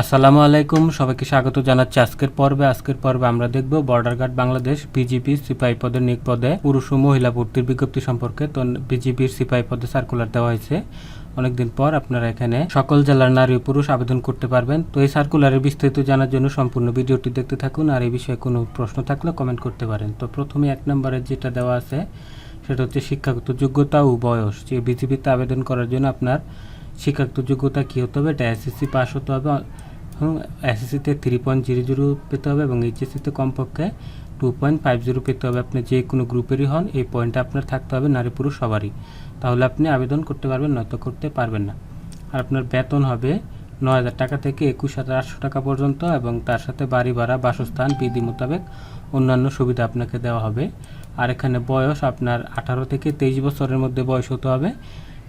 আসসালামু আলাইকুম, সবাইকে স্বাগত জানাচ্ছি আজকের পর্বে। আজকের পর্বে আমরা দেখব বর্ডার গার্ড বাংলাদেশ বিজিবি সিপাহি পদের নিয়োগ পদে পুরুষ ও মহিলা ভর্তির বিজ্ঞপ্তি সম্পর্কে। তো বিজিবির সিপাহী পদে সার্কুলার দেওয়া হয়েছে। অনেকদিন পর আপনারা এখানে সকল জেলার নারী ও পুরুষ আবেদন করতে পারবেন। তো এই সার্কুলারের বিস্তারিত জানার জন্য সম্পূর্ণ ভিডিওটি দেখতে থাকুন। আর এই বিষয়ে কোনো প্রশ্ন থাকলে কমেন্ট করতে পারেন। তো প্রথমে এক নম্বরে যেটা দেওয়া আছে, সেটা হচ্ছে শিক্ষাগত যোগ্যতা ও বয়স। যে বিজিবিতে আবেদন করার জন্য আপনার শিক্ষাগত যোগ্যতা কী হতে হবে? এটা এসএসসি পাস হতে হবে। এসএসসিতে থ্রি পয়েন্ট জিরো জিরো পেতে হবে এবং এইচএসসিতে কমপক্ষে টু পয়েন্ট ফাইভ জিরো পেতে হবে আপনি যে কোনো গ্রুপেরই হন এই পয়েন্টটা আপনার থাকতে হবে নারী পুরুষ সবারই তাহলে আপনি আবেদন করতে পারবেন নয়তো করতে পারবেন না আর আপনার বেতন হবে নয় হাজার টাকা থেকে একুশ হাজার আটশো টাকা পর্যন্ত এবং তার সাথে বাড়ি ভাড়া বাসস্থান বিধি মোতাবেক অন্যান্য সুবিধা আপনাকে দেওয়া হবে আর এখানে বয়স আপনার আঠারো থেকে তেইশ বছরের মধ্যে বয়স হতে হবে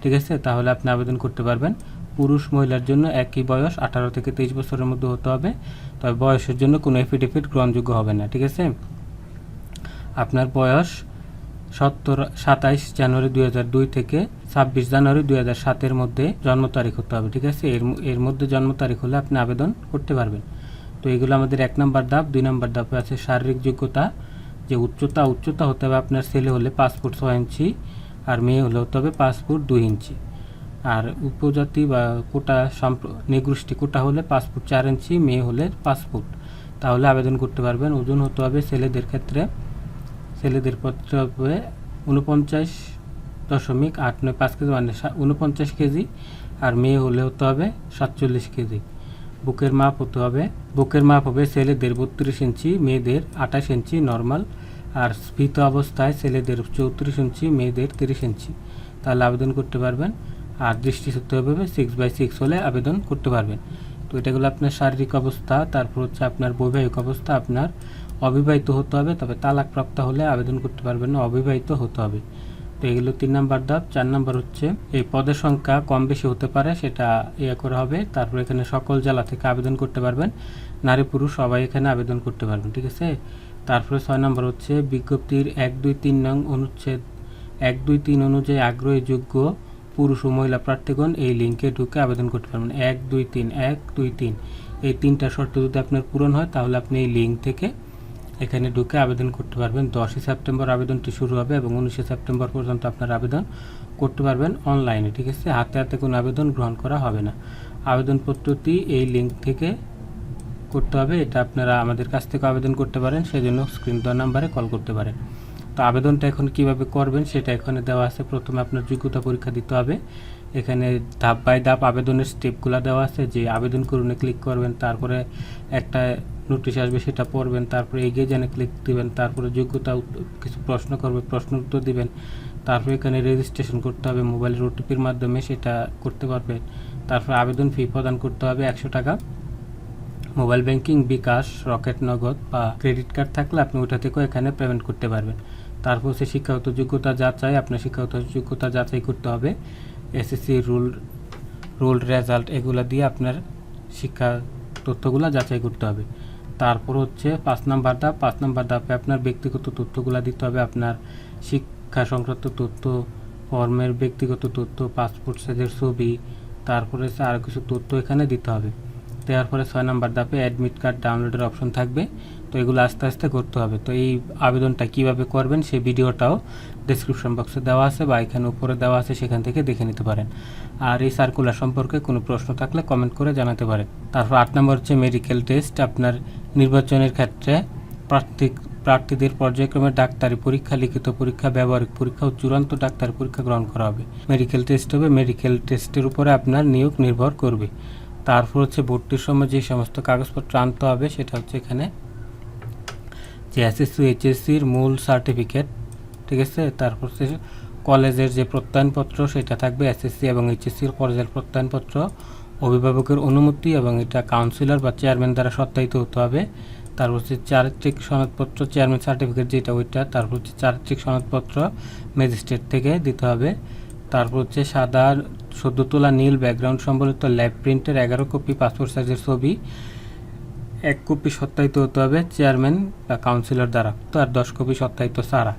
ঠিক আছে তাহলে আপনি আবেদন করতে পারবেন পুরুষ মহিলার জন্য একই বয়স, আঠারো থেকে তেইশ বছরের মধ্যে হতে হবে। তবে বয়সের জন্য কোনো এফিডেভিট গ্রহণযোগ্য হবে না, ঠিক আছে? আপনার বয়স সত্তর, সাতাইশ জানুয়ারি দুই হাজার দুই থেকে ছাব্বিশ জানুয়ারি দুই হাজার সাতের মধ্যে জন্ম তারিখ হতে হবে, ঠিক আছে? এর এর মধ্যে জন্ম তারিখ হলে আপনি আবেদন করতে পারবেন। তো এগুলো আমাদের এক নম্বর ধাপ, দুই নম্বর ধাপে আছে শারীরিক যোগ্যতা, যে উচ্চতা উচ্চতা হতে হবে আপনার ছেলে হলে পাসপোর্ট ছয় ইঞ্চি আর মেয়ে হলে হতে হবে পাসপোর্ট দুই ইঞ্চি। আর উপজাতি বা কোটা নিগোষ্ঠী, কোটা হলে পাঁচ ফুট চার ইঞ্চি, মেয়ে হলে পাঁচ ফুট। তাহলে আবেদন করতে পারবেন, ওজন হতে হবে ছেলেদের ক্ষেত্রে, ছেলেদের পত্র হবে উনপঞ্চাশ দশমিক আট নয় পাঁচ কেজি মানে উনপঞ্চাশ কেজি, আর মেয়ে হলে হতে হবে সাতচল্লিশ কেজি। বুকের মাপ হতে হবে, বুকের মাপ হবে ছেলেদের বত্রিশ ইঞ্চি, মেয়েদের আঠাশ ইঞ্চি নর্মাল, আর স্ফীত অবস্থায় ছেলেদের চৌত্রিশ ইঞ্চি, মেয়েদের তিরিশ ইঞ্চি। তাহলে আবেদন করতে পারবেন। আর দৃষ্টিশক্তি হবে সিক্স বাই সিক্স হলে আবেদন করতে পারবেন। তো এটা আপনার শারীরিক অবস্থা, তারপর হচ্ছে আপনার বৈবাহিক অবস্থা, আপনার অবিবাহিত হতে হবে, তবে তালাকপ্রাপ্ত হলে আবেদন করতে পারবেন না, অবিবাহিত হতে হবে। তো এগুলো তিন নাম্বার ধাপ, চার নাম্বার হচ্ছে এই পদের সংখ্যা কম বেশি হতে পারে, সেটা ইয়ে করা হবে, তারপর এখানে সকল জেলা থেকে আবেদন করতে পারবেন, নারী পুরুষ সবাই এখানে আবেদন করতে পারবেন, ঠিক আছে? তারপরে ছয় নম্বর হচ্ছে বিজ্ঞপ্তির এক দুই তিন নং অনুচ্ছেদ, এক দুই তিন অনুযায়ী আগ্রহী যোগ্য পুরুষ ও মহিলা প্রার্থীগণ এই লিঙ্কে ঢুকে আবেদন করতে পারবেন। এক, দুই, তিন, এক, দুই, তিন। এই তিনটা শর্ত যদি আপনার পূরণ হয়, তাহলে আপনি এই লিঙ্ক থেকে এখানে ঢুকে আবেদন করতে পারবেন। দশই সেপ্টেম্বর আবেদনটি শুরু হবে এবং উনিশে সেপ্টেম্বর পর্যন্ত আপনার আবেদন করতে পারবেন অনলাইনে ঠিক আছে? হাতে হাতে কোনো আবেদন গ্রহণ করা হবে না। আবেদন আবেদনপত্রটি এই লিঙ্ক থেকে করতে হবে। এটা আপনারা আমাদের কাছ থেকে আবেদন করতে পারেন, সেজন্য স্ক্রিন দেওয়া নাম্বারে কল করতে পারেন। তো আবেদনটা এখন কীভাবে করবেন সেটা এখানে দেওয়া আছে। প্রথমে আপনার যোগ্যতা পরীক্ষা দিতে হবে। এখানে ধাপ বাই ধাপ আবেদনের স্টেপগুলো দেওয়া আছে যে আবেদন করুনে ক্লিক করবেন, তারপরে একটা নোটিশ আসবে সেটা পড়বেন, তারপরে এগিয়ে জানে ক্লিক দিবেন, তারপরে যোগ্যতা কিছু প্রশ্ন করবে, প্রশ্ন উত্তর দিবেন, তারপরে এখানে রেজিস্ট্রেশন করতে হবে মোবাইলের ওটিপির মাধ্যমে সেটা করতে পারবেন। তারপরে আবেদন ফি প্রদান করতে হবে একশো টাকা। মোবাইল ব্যাংকিং বিকাশ, রকেট নগদ বা ক্রেডিট কার্ড থাকলে আপনি ওটা থেকেও এখানে পেমেন্ট করতে পারবেন। তারপর হচ্ছে শিক্ষাগত যোগ্যতা যাচাই, আপনার শিক্ষাগত যোগ্যতা যাচাই করতে হবে। এসএসসি রুল, রোল রেজাল্ট এগুলো দিয়ে আপনার শিক্ষা তথ্যগুলো যাচাই করতে হবে। তারপর হচ্ছে পাঁচ নাম্বার ধাপ, পাঁচ নাম্বার ধাপে আপনার ব্যক্তিগত তথ্যগুলো দিতে হবে। আপনার শিক্ষা সংক্রান্ত তথ্য, ফর্মের ব্যক্তিগত তথ্য, পাসপোর্ট সাইজের ছবি, তারপরে হচ্ছে আরও কিছু তথ্য এখানে দিতে হবে। দেওয়ার পরে ছয় নাম্বার ধাপে অ্যাডমিট কার্ড ডাউনলোডের অপশন থাকবে। তো এগুলো আস্তে আস্তে করতে হবে। তো এই আবেদনটা কীভাবে করবেন সেই ভিডিওটাও ডেসক্রিপশন বক্সে দেওয়া আছে বা এখানে উপরে দেওয়া আছে, সেখান থেকে দেখে নিতে পারেন। আর এই সার্কুলার সম্পর্কে কোনো প্রশ্ন থাকলে কমেন্ট করে জানাতে পারেন। তারপর আট নম্বর হচ্ছে মেডিকেল টেস্ট আপনার নির্বাচনের ক্ষেত্রে প্রার্থী প্রার্থীদের পর্যায়ক্রমে ডাক্তারি পরীক্ষা, লিখিত পরীক্ষা, ব্যবহারিক পরীক্ষা ও চূড়ান্ত ডাক্তারি পরীক্ষা গ্রহণ করা হবে। মেডিকেল টেস্ট হবে মেডিকেল টেস্টের উপরে আপনার নিয়োগ নির্ভর করবে। তারপর হচ্ছে ভর্তির সময় যে সমস্ত কাগজপত্র আনতে হবে, সেটা হচ্ছে এখানে যে এসএসসি এইচএসসির মূল সার্টিফিকেট ঠিক আছে? তারপর কলেজের যে প্রত্যয়নপত্র, সেটা থাকবে এসএসসি এবং এইচএসসির কলেজের প্রত্যয়নপত্র। অভিভাবকের অনুমতি এবং এটা কাউন্সিলর বা চেয়ারম্যান দ্বারা সত্যায়িত হতে হবে। তারপর হচ্ছে চারিত্রিক সনদপত্র চেয়ারম্যান সার্টিফিকেট যেটা ওইটা, তারপর হচ্ছে চারিত্রিক সনদপত্র ম্যাজিস্ট্রেট থেকে দিতে হবে। তারপর হচ্ছে সাদা সদ্য তোলা নীল ব্যাকগ্রাউন্ড সম্বলিত ল্যাব প্রিন্টের এগারো কপি পাসপোর্ট সাইজের ছবি। এক কপি সত্যায়িত হতে হবে চেয়ারম্যান বা কাউন্সিলর দ্বারা, তো আর দশ কপি সত্যায়িত ছাড়া।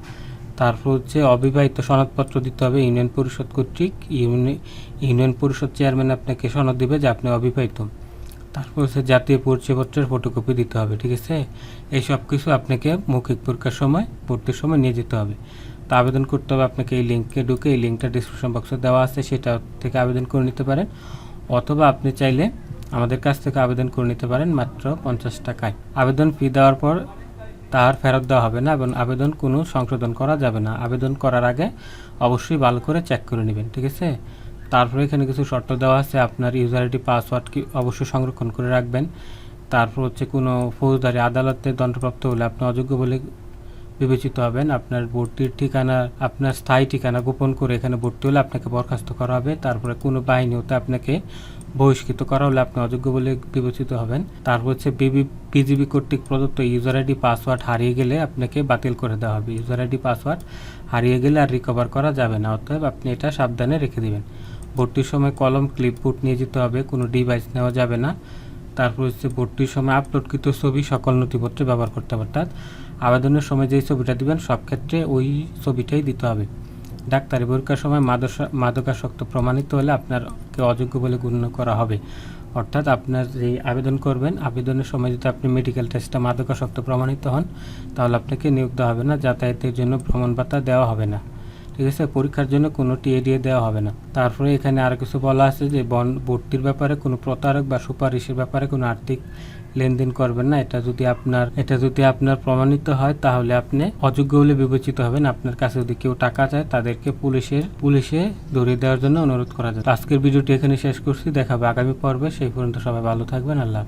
তারপর হচ্ছে অবিবাহিত সনদপত্র দিতে হবে ইউনিয়ন পরিষদ কর্তৃক। ইউনি- ইউনিয়ন পরিষদ চেয়ারম্যান আপনাকে সনদ দিবে যে আপনি অবিবাহিত। তারপর হচ্ছে জাতীয় পরিচয়পত্রের ফটোকপি দিতে হবে, ঠিক আছে? এই সব কিছু আপনাকে মৌখিক পরীক্ষার সময়, ভর্তির সময় নিয়ে যেতে হবে। তো আবেদন করতে হবে আপনাকে এই লিঙ্কে ঢুকে, এই লিঙ্কটা ডিসক্রিপশন বক্সে দেওয়া আছে, সেটা থেকে আবেদন করে নিতে পারেন। অথবা আপনি চাইলে আমাদের কাছ থেকে আবেদন করে নিতে পারেন মাত্র পঞ্চাশ টাকায়। আবেদন ফি দেওয়ার পর তার ফেরত দেওয়া হবে না এবং আবেদন কোনো সংশোধন করা যাবে না। আবেদন করার আগে অবশ্যই ভালো করে চেক করে নেবেন, ঠিক আছে? তারপরে এখানে কিছু শর্ত দেওয়া আছে। আপনার ইউজার আইডি পাসওয়ার্ড কি অবশ্যই সংরক্ষণ করে রাখবেন। তারপর হচ্ছে কোনো ফৌজদারি আদালতে দণ্ডপ্রাপ্ত হলে আপনি অযোগ্য বলে বিবেচিত হবেন। আপনার ভর্তির ঠিকানা, আপনার স্থায়ী ঠিকানা গোপন করে এখানে ভর্তি হলে আপনাকে বরখাস্ত করা হবে। তারপরে কোনো বাহিনী হতে আপনাকে বহিষ্কৃত করা হলে আপনি অযোগ্য বলে বিবেচিত হবেন। তারপর হচ্ছে বিবি, বিজিবি কর্তৃক প্রদত্ত ইউজার আইডি পাসওয়ার্ড হারিয়ে গেলে আপনাকে বাতিল করে দেওয়া হবে। ইউজার আইডি পাসওয়ার্ড হারিয়ে গেলে আর রিকভার করা যাবে না। অতএব আপনি এটা সাবধানে রেখে দেবেন। ভর্তির সময় কলম ক্লিপবোর্ড নিয়ে যেতে হবে, কোনো ডিভাইস নেওয়া যাবে না। তারপর হচ্ছে ভর্তির সময় আপলোডকৃত ছবি সকল নথিপত্রে ব্যবহার করতে হবে, অর্থাৎ আবেদনের সময় যেই ছবিটা দিবেন, সব ক্ষেত্রে ওই ছবিটাই দিতে হবে। ডাক্তারি পরীক্ষার সময় মাদকাসক্ত প্রমাণিত হলে আপনারকে অযোগ্য বলে গণ্য করা হবে। অর্থাৎ আপনার যেই আবেদন করবেন, আবেদনের সময় যদি আপনি মেডিকেল টেস্টটা মাদকাসক্ত প্রমাণিত হন, তাহলে আপনাকে নিয়োগ দেওয়া হবে না, যাতায়াতের জন্য ভ্রমণ ভাতা দেওয়া হবে না। ঠিক আছে? পরীক্ষার জন্য কোনো টিএডিএ দেওয়া হবে না। তারপরে এখানে আর কিছু বলা আছে যে বন, ভর্তির ব্যাপারে কোনো প্রতারক বা সুপারিশের ব্যাপারে কোনো আর্থিক লেনদেন করবেন না। এটা যদি আপনার, এটা যদি আপনার প্রমাণিত হয়, তাহলে আপনি অযোগ্য বলে বিবেচিত হবেন। আপনার কাছে যদি কেউ টাকা চায়, তাদেরকে পুলিশের, পুলিশে ধরিয়ে দেওয়ার জন্য অনুরোধ করা যায় আজকের ভিডিওটি এখানে শেষ করছি। দেখাবে আগামী পর্বে। সেই পর্যন্ত সবাই ভালো থাকবেন। আল্লাহ।